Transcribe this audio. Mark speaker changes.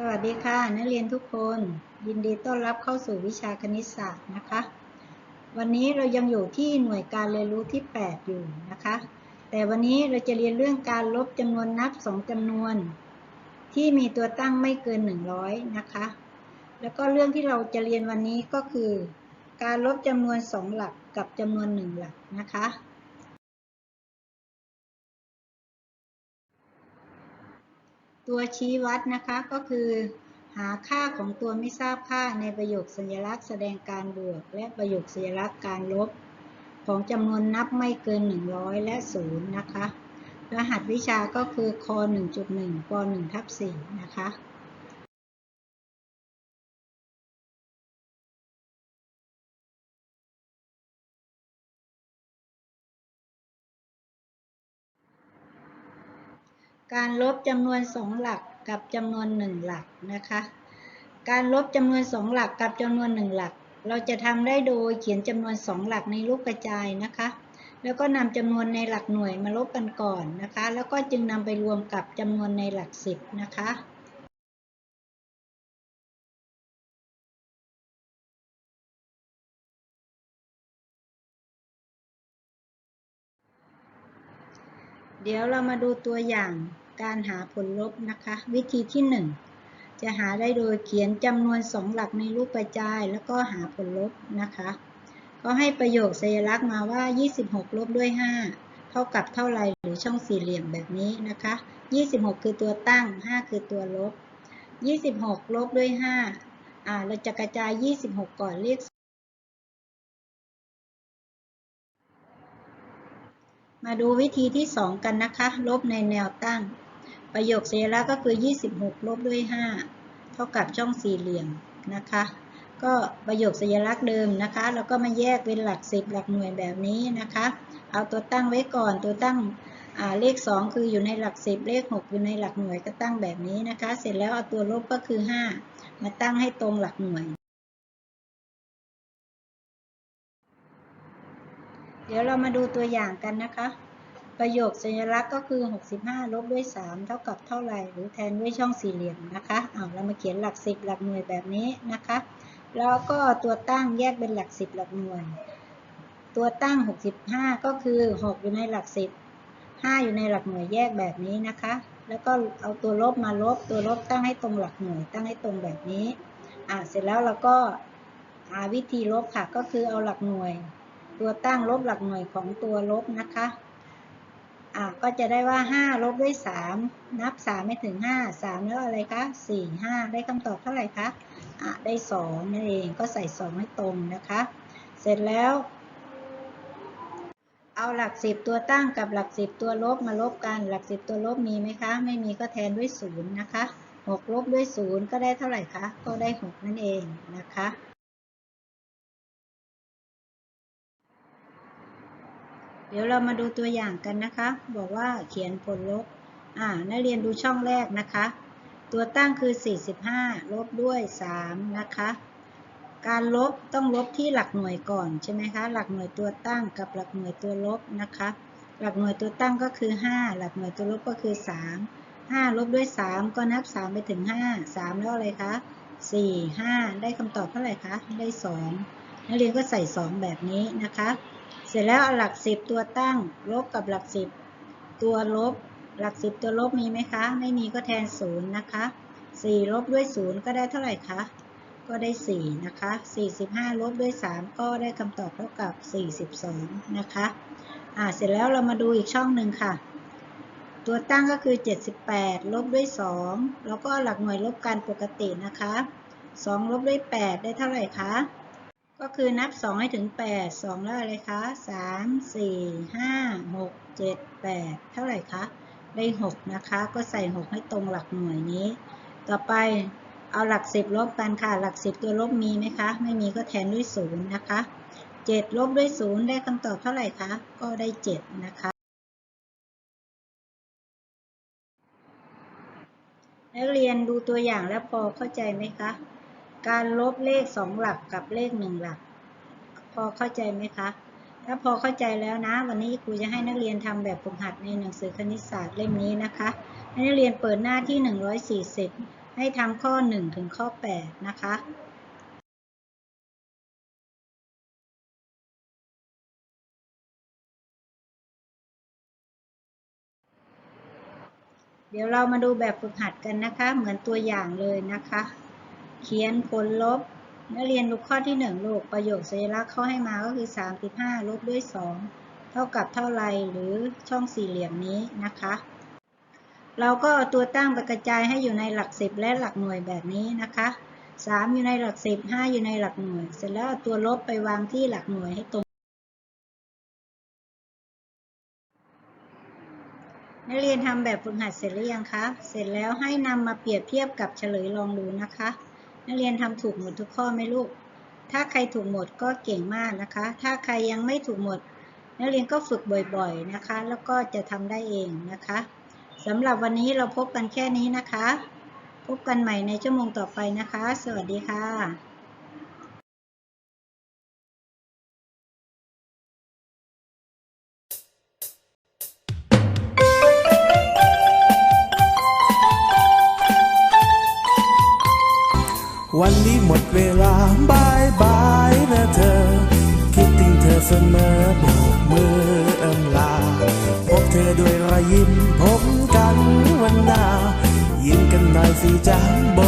Speaker 1: สวัสดีค่ะ นักเรียนทุกคน ยินดีต้อนรับเข้าสู่วิชาคณิตศาสตร์นะคะ วันนี้เรายังอยู่ที่หน่วยการเรียนรู้ที่ 8 อยู่นะคะ แต่วันนี้เราจะเรียนเรื่องการลบจำนวนนับ 2จำนวน ที่มีตัวตั้งไม่เกิน 100 นะคะ แล้วก็เรื่องที่เราจะเรียนวันนี้ก็คือ การลบจำนวน 2 หลักกับจำนวน 1 หลักนะคะ ตัวชี้วัดนะคะก็คือหาค่าของตัวไม่ทราบค่าในประโยคสัญลักษณ์แสดงการบวก และประโยคสัญลักษณ์การลบ ของจำนวนนับไม่เกิน 100 และ 0 นะคะ รหัสวิชาก็คือค1.1ป1ทับ4นะคะ การลบจำนวน2หลักกับจำนวน1หลักนะคะ การลบจำนวน2หลักกับจำนวน1หลัก เราจะทำได้โดยเขียนจำนวน2หลักในรูปกระจายนะคะ แล้วก็นำจำนวนในหลักหน่วยมาลบกันก่อนนะคะ แล้วก็จึงนำไปรวมกับจำนวนในหลัก10นะคะ เดี๋ยวเรามาดูตัวอย่างการหาผลลบนะคะ วิธีที่ 1 จะหาได้โดยเขียนจำนวน2หลักในรูปกระจาย แล้วก็หาผลลบนะคะก็ให้ประโยคสัญลักษณ์มาว่า 26 ลบด้วย 5 เท่ากับเท่าไรหรือช่องสี่เหลี่ยมแบบนี้นะคะ 26 คือตัวตั้ง 5 คือตัวลบ 26 ลบด้วย 5 อ่า เราจะกระจาย 26 ก่อนเลข มาดูวิธีที่ 2 กันนะคะ ลบในแนวตั้ง ประโยคสัญลักษณ์ก็คือ 26 ลบด้วย 5 เท่ากับช่องสี่เหลี่ยมนะคะ ก็ประโยคสัญลักษณ์เดิมนะคะ แล้วก็มาแยกเป็นหลัก 10 หลักหน่วยแบบนี้นะคะ เอาตัวตั้งไว้ก่อนตัวตั้งเลข 2 คืออยู่ในหลัก 10 เลข 6 อยู่ในหลักหน่วยก็ตั้งแบบนี้นะคะ เสร็จแล้วเอาตัวลบก็คือ 5 มาตั้งให้ตรงหลักหน่วย เดี๋ยวเรามาดูตัวอย่างกันนะคะ ประโยคสัญลักษณ์ก็คือ 65 ลบด้วย 3 เท่ากับเท่าไหร่ หรือแทนด้วยช่องสี่เหลี่ยมนะคะเอาเรามาเขียนหลัก 10 หลักหน่วยแบบนี้นะคะ แล้วก็ตัวตั้งแยกเป็นหลัก 10 หลักหน่วย ตัวตั้ง 65 ก็คือ 6 อยู่ในหลัก 10 5 อยู่ในหลักหน่วยแยกแบบนี้นะคะ แล้วก็เอาตัวลบมาลบ ตัวลบตั้งให้ตรงหลักหน่วย ตั้งให้ตรงแบบนี้ อ่าเสร็จแล้วเราก็หาวิธีลบค่ะ ก็คือเอาหลักหน่วย ตัวตั้งลบหลักหน่วยของตัวลบนะคะอ่าก็จะได้ว่า 5 ลบด้วย 3 นับ 3 ไม่ถึง 5 3 แล้วอะไรคะ 4 5 ได้คำตอบเท่าไหร่คะอ่าได้ 2 นั่นเองก็ใส่ 2 ให้ตรงนะคะ เสร็จแล้ว เอาหลัก 10 ตัวตั้งกับหลัก 10 ตัวลบมาลบกัน หลัก 10 ตัวลบมีไหมคะ ไม่มีก็แทนด้วย 0 นะคะ 6 ลบด้วย 0 ก็ได้เท่าไหร่คะ ก็ได้ 6 นั่นเองนะคะ เดี๋ยวเรามาดูตัวอย่างกันนะคะ บอกว่าเขียนผลลบ อ่า นักเรียนดูช่องแรกนะคะ ตัวตั้งคือ 45 ลบด้วย 3 นะคะ การลบต้องลบที่หลักหน่วยก่อนใช่ไหมคะ หลักหน่วยตัวตั้งกับหลักหน่วยตัวลบนะคะ หลักหน่วยตัวตั้งก็คือ 5 หลักหน่วยตัวลบก็คือ 3 5 ลบด้วย 3 ก็นับ 3 ไปถึง 5 3 แล้วอะไรคะ 4 5 ได้คำตอบเท่าไหร่คะ ได้ 2 นักเรียนก็ใส่ 2 แบบนี้นะคะ เสร็จแล้วเอาหลัก10ตัวตั้งลบกับหลัก10ตัวลบ หลัก10ตัวลบมีไหมคะ ไม่มีก็แทน0นะคะ4ลบด้วย0ก็ได้เท่าไหร่คะ ก็ได้4นะคะ45ลบด้วย3ก็ได้คำตอบเท่ากับ42นะคะอ่าเสร็จแล้วเรามาดูอีกช่องหนึ่งค่ะ ตัวตั้งก็คือ78ลบด้วย2แล้วก็หลักหน่วยลบกันปกตินะคะ2ลบด้วย8ได้เท่าไหร่คะ ก็คือนับ 2 ให้ถึง 8 2 แล้วอะไรคะ 3 4 5 6 7 8 เท่าไหร่คะ ได้ 6 นะคะ ก็ใส่ 6 ให้ตรงหลักหน่วยนี้ ต่อไปเอาหลัก 10 ลบกันค่ะ หลัก 10 ตัวลบมีไหมคะ ไม่มีก็แทนด้วย 0 นะคะ 7 ลบด้วย 0 ได้คำตอบเท่าไหร่คะ ก็ได้ 7 นะคะ นักเรียนดูตัวอย่างแล้วพอเข้าใจไหมคะ การลบเลข2หลักกับเลข1หลัก พอเข้าใจไหมคะ ถ้าพอเข้าใจแล้วนะ วันนี้ครูจะให้นักเรียนทำแบบฝึกหัดในหนังสือคณิตศาสตร์เล่มนี้นะคะให้นักเรียนเปิดหน้าที่ 140 ให้ทำข้อ 1 ถึงข้อ 8 นะคะเดี๋ยวเรามาดูแบบฝึกหัดกันนะคะ เหมือนตัวอย่างเลยนะคะ เขียนผลลบนักเรียนดูข้อที่1ลูกประโยคสัญลักษณ์เข้าให้มาก็คือ 35 ลบด้วย 2 เท่ากับเท่าไรหรือช่องสี่เหลี่ยมนี้นะคะ เราก็เอาตัวตั้งไปกระจายให้อยู่ในหลักสิบและหลักหน่วยแบบนี้นะคะ 3 อยู่ในหลักสิบ5อยู่ในหลักหน่วย เสร็จแล้วเอาตัวลบไปวางที่หลักหน่วยให้ตรงนักเรียนทำแบบฝึกหัดเสร็จหรือยังคะ เสร็จแล้วให้นำมาเปรียบเทียบกับเฉลยลองดูนะคะ นักเรียนทำถูกหมดทุกข้อไหมลูก ถ้าใครถูกหมดก็เก่งมากนะคะ ถ้าใครยังไม่ถูกหมด นักเรียนก็ฝึกบ่อยๆนะคะ แล้วก็จะทำได้เองนะคะสำหรับวันนี้เราพบกันแค่นี้นะคะ พบกันใหม่ในชั่วโมงต่อไปนะคะ สวัสดีค่ะ
Speaker 2: วันนี้หมดเวลาบายบายนะเธอ คิดถึงเธอเสมอโบกมือเอิมลา พบเธอด้วยรอยยิ้มพบกันวันหน้ายิ้มกันหน่อยสิจ้าโบ